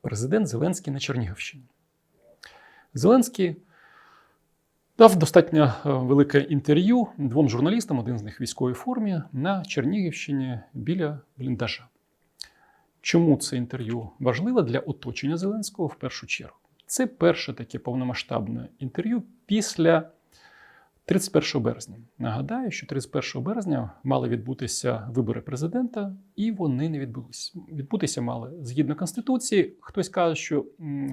президент Зеленський на Чернігівщині. Зеленський дав достатньо е, велике інтерв'ю двом журналістам, один з них в військовій формі, на Чернігівщині біля бліндажа. Чому це інтерв'ю важливе для оточення Зеленського в першу чергу? Це перше таке повномасштабне інтерв'ю після 31 березня. Нагадаю, що 31 березня мали відбутися вибори президента, і вони не відбулися. Відбутися мали згідно конституції. Хтось каже, що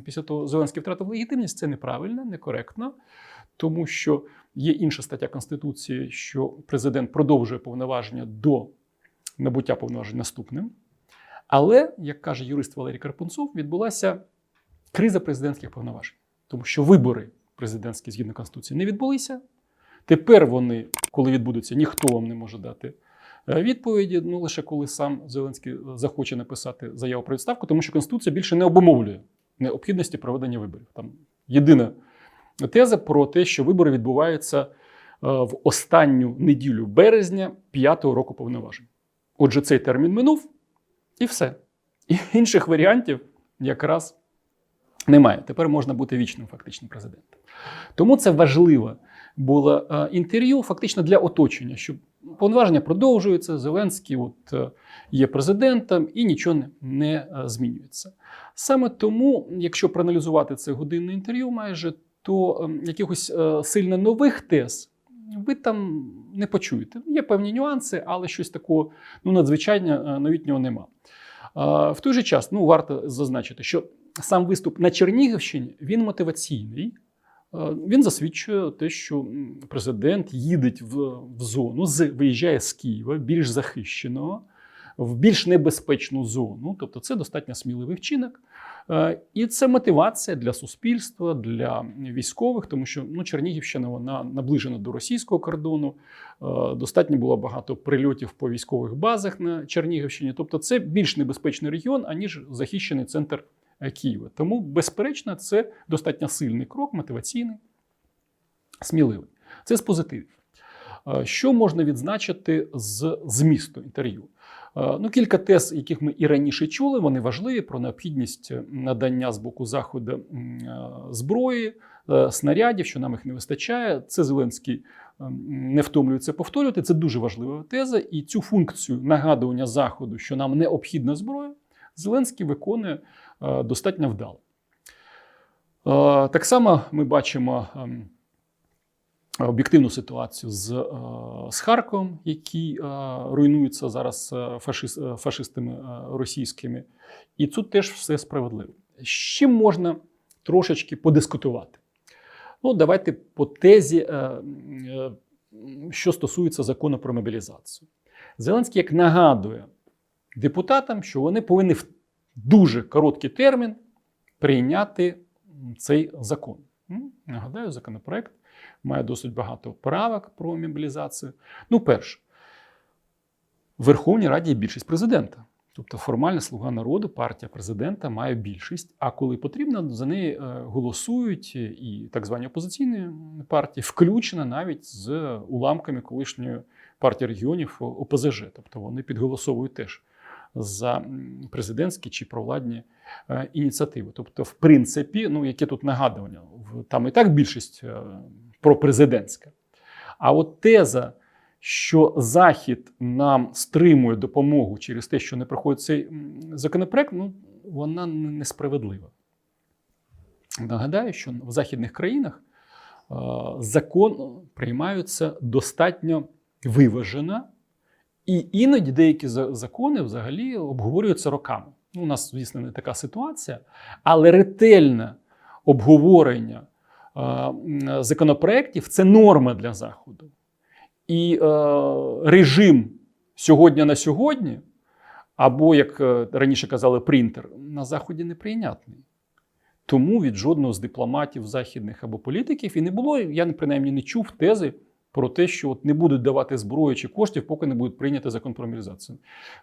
після того Зеленський втратив легітимність. Це неправильно, некоректно, тому що є інша стаття конституції, що президент продовжує повноваження до набуття повноважень наступним. Але, як каже юрист Валерій Карпунцов, відбулася криза президентських повноважень, тому що вибори президентські згідно конституції не відбулися. Тепер вони, коли відбудуться, ніхто вам не може дати е, відповіді. Ну лише коли сам Зеленський е, захоче написати заяву про відставку, тому що Конституція більше не обумовлює необхідності проведення виборів. Там єдина теза про те, що вибори відбуваються е, в останню неділю березня п'ятого року повноважень. Отже, цей термін минув, і все. І інших варіантів якраз немає. Тепер можна бути вічним фактично президентом. Тому це важливе було е, інтерв'ю фактично для оточення, що повноваження продовжуються, Зеленський от, е, є президентом і нічого не, е, змінюється. Саме тому, якщо проаналізувати це годинне інтерв'ю, майже то ем, якихось сильно нових тез ви там не почуєте. Є певні нюанси, але щось такого ну, надзвичайно новітнього нема. В той же час ну, варто зазначити, що сам виступ на Чернігівщині він мотиваційний. Е, Він засвідчує те, що президент їде в, в зону, з, виїжджає з Києва, більш захищеного, в більш небезпечну зону. Тобто це достатньо сміливий вчинок. Е, І це мотивація для суспільства, для військових, тому що ну, Чернігівщина вона наближена до російського кордону. Е, Достатньо було багато прильотів по військових базах на Чернігівщині. Тобто, це більш небезпечний регіон, аніж захищений центр Києва. Тому, безперечно, це достатньо сильний крок, мотиваційний, сміливий. Це з позитивів. Е, Що можна відзначити з змісту інтерв'ю? Е, Ну, кілька тез, яких ми і раніше чули, вони важливі про необхідність надання з боку заходу е, зброї, е, снарядів, що нам їх не вистачає. Це Зеленський ем, не втомлюється повторювати. Це дуже важлива теза. І цю функцію нагадування заходу, що нам необхідна зброя, Зеленський виконує е, достатньо вдало. Е, Так само ми бачимо. ем, Об'єктивну ситуацію з, е, з Харковом, який е, руйнується зараз е, фашист, е, фашистами е, російськими. І тут теж все справедливо. З чим можна трошечки подискутувати? Ну, давайте по тезі, е, е, що стосується закону про мобілізацію. Зеленський як нагадує депутатам, що вони повинні дуже короткий термін прийняти цей закон. Нагадаю, законопроект має досить багато правок про мобілізацію. Ну, перше, в Верховній Раді є більшість президента. Тобто формальна слуга народу, партія президента має більшість. А коли потрібно, за неї е, голосують і так звані опозиційні партії, включена навіть з уламками колишньої партії регіонів ОПЗЖ. Тобто вони підголосовують теж за президентські чи провладні е, ініціативи. Тобто, в принципі, ну яке тут нагадування, там і так більшість е, пропрезидентська. А от теза, що Захід нам стримує допомогу через те, що не проходить цей законопроект, ну вона несправедлива. Нагадаю, що в західних країнах е, закон приймаються достатньо виважено, і іноді деякі закони взагалі обговорюються роками. Ну, у нас, звісно, не така ситуація, але ретельне обговорення е, законопроєктів це норма для Заходу. І е, режим сьогодні на сьогодні, або, як е, раніше казали, принтер, на Заході неприйнятний. Тому від жодного з дипломатів західних або політиків і не було, я принаймні не чув тези про те, що от не будуть давати зброю чи коштів, поки не будуть прийняти закон про мобілізацію.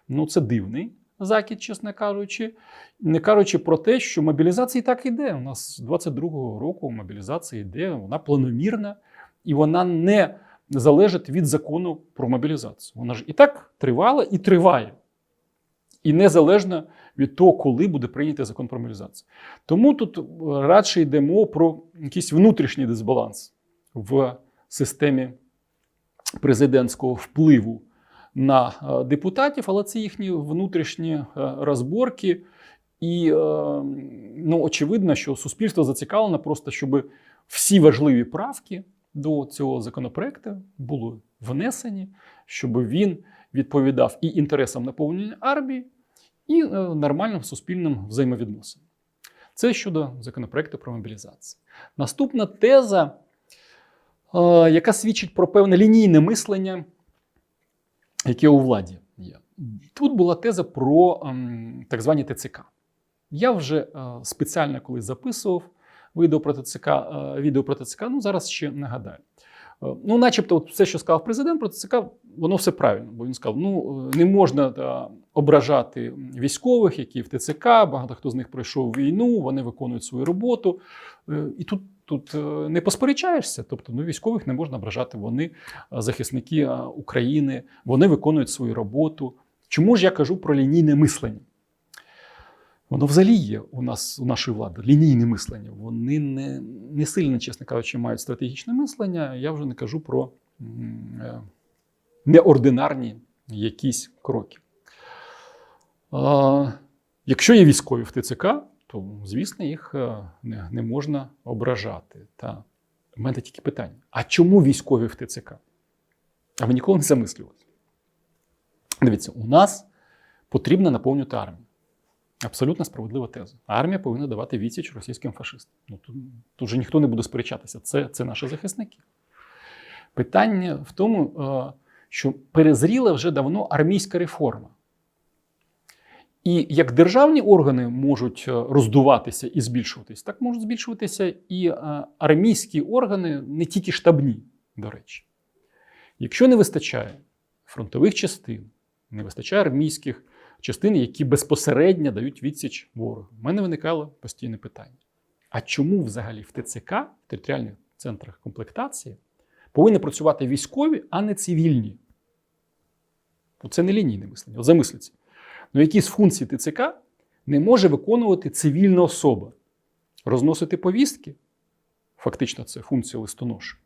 Ну, це дивний закид, чесно кажучи. Не кажучи про те, що мобілізація і так іде. У нас з 22-го року мобілізація йде, вона планомірна і вона не залежить від закону про мобілізацію. Вона ж і так тривала і триває. І незалежно від того, коли буде прийнятий закон про мобілізацію. Тому тут е, радше йдемо про якийсь внутрішній дисбаланс в системі президентського впливу на е, депутатів, але це їхні внутрішні е, розборки. І е, ну, очевидно, що суспільство зацікавлено просто, щоб всі важливі правки до цього законопроекту були внесені, щоб він відповідав і інтересам наповнення армії, і нормальним суспільним взаємовідносинам. Це щодо законопроекту про мобілізацію. Наступна теза, яка свідчить про певне лінійне мислення, яке у владі є. Тут була теза про ем, так звані ТЦК. Я вже е, спеціально колись записував відео про ТЦК, е, відео про ТЦК, ну зараз ще нагадаю. Е, Ну, начебто, от все, що сказав президент про ТЦК, воно все правильно. Бо він сказав: ну е, не можна та, ображати військових, які в ТЦК, багато хто з них пройшов війну, вони виконують свою роботу. Е, І тут, тут е, не посперечаєшся. Тобто, ну, військових не можна ображати. Вони е, захисники е, України, вони виконують свою роботу. Чому ж я кажу про лінійне мислення? Воно взагалі є у нас, у нашої влади, лінійне мислення. Вони не, не сильно, чесно кажучи, мають стратегічне мислення. Я вже не кажу про неординарні якісь кроки. А, якщо є військові в ТЦК, то, звісно, їх е, не, не можна ображати. Та у мене тільки питання: а чому військові в ТЦК? А ви ніколи не замислювалися? Дивіться, у нас потрібно наповнювати армію. Абсолютно справедлива теза. Армія повинна давати відсіч російським фашистам. Ну, тут, тут же ніхто не буде сперечатися. Це, це наші захисники. Питання в тому, е, що перезріла вже давно армійська реформа. І як державні органи можуть е, роздуватися і збільшуватись, так можуть збільшуватися і е, армійські органи, не тільки штабні, до речі. Якщо не вистачає фронтових частин, не вистачає армійських частин, які безпосередньо дають відсіч ворогу. У мене виникало постійне питання: а чому взагалі в ТЦК, в територіальних центрах комплектації, повинні працювати військові, а не цивільні? Це не лінійне мислення. Замисліться. Ну, якісь функції ТЦК не може виконувати цивільна особа. Розносити повістки, фактично, це функція листоноша,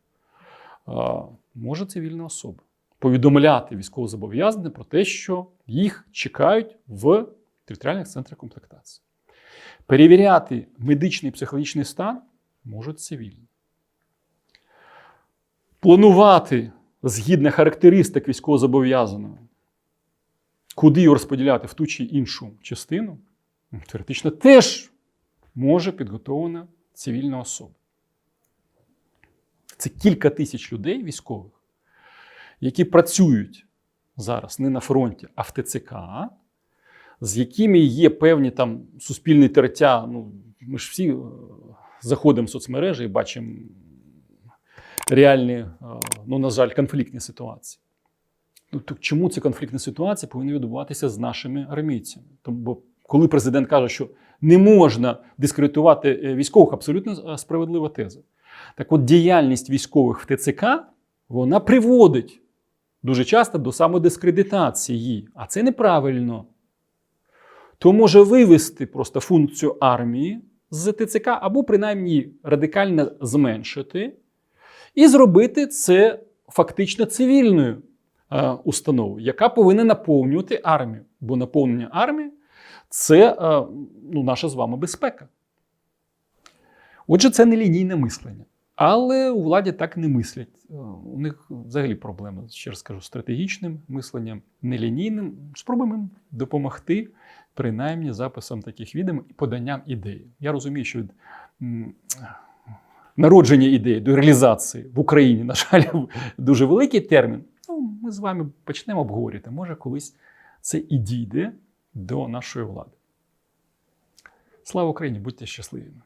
може цивільна особа повідомляти військовозобов'язаних про те, що їх чекають в територіальних центрах комплектації. Перевіряти медичний і психологічний стан можуть цивільні. Планувати згідно характеристик військовозобов'язаного, куди його розподіляти в ту чи іншу частину, теоретично теж може підготовлена цивільна особа. Це кілька тисяч людей військових, які працюють зараз не на фронті, а в ТЦК, з якими є певні там суспільні тертя. Ну, ми ж всі е, заходимо в соцмережі і бачимо реальні, е, ну, на жаль, конфліктні ситуації. Ну, то чому ці конфліктні ситуації повинні відбуватися з нашими армійцями? Тому, бо коли президент каже, що не можна дискредитувати е, військових, абсолютно е, справедлива теза. Так от діяльність військових в ТЦК вона приводить дуже часто до самодискредитації, а це неправильно. То може вивести просто функцію армії з ТЦК, або принаймні радикально зменшити, і зробити це фактично цивільною е, яка повинна наповнювати армію. Бо наповнення армії це е, ну, наша з вами безпека. Отже, це не лінійне мислення. Але у владі так не мислять. Е, У них взагалі проблеми, ще раз скажу, стратегічним мисленням, нелінійним. Спробуємо допомогти, принаймні, записом таких відео і поданням ідеї. Я розумію, що від народження ідеї до реалізації в Україні, на жаль, дуже великий термін. Ми з вами почнемо обговорювати. Може, колись це і дійде до нашої влади. Слава Україні! Будьте щасливими!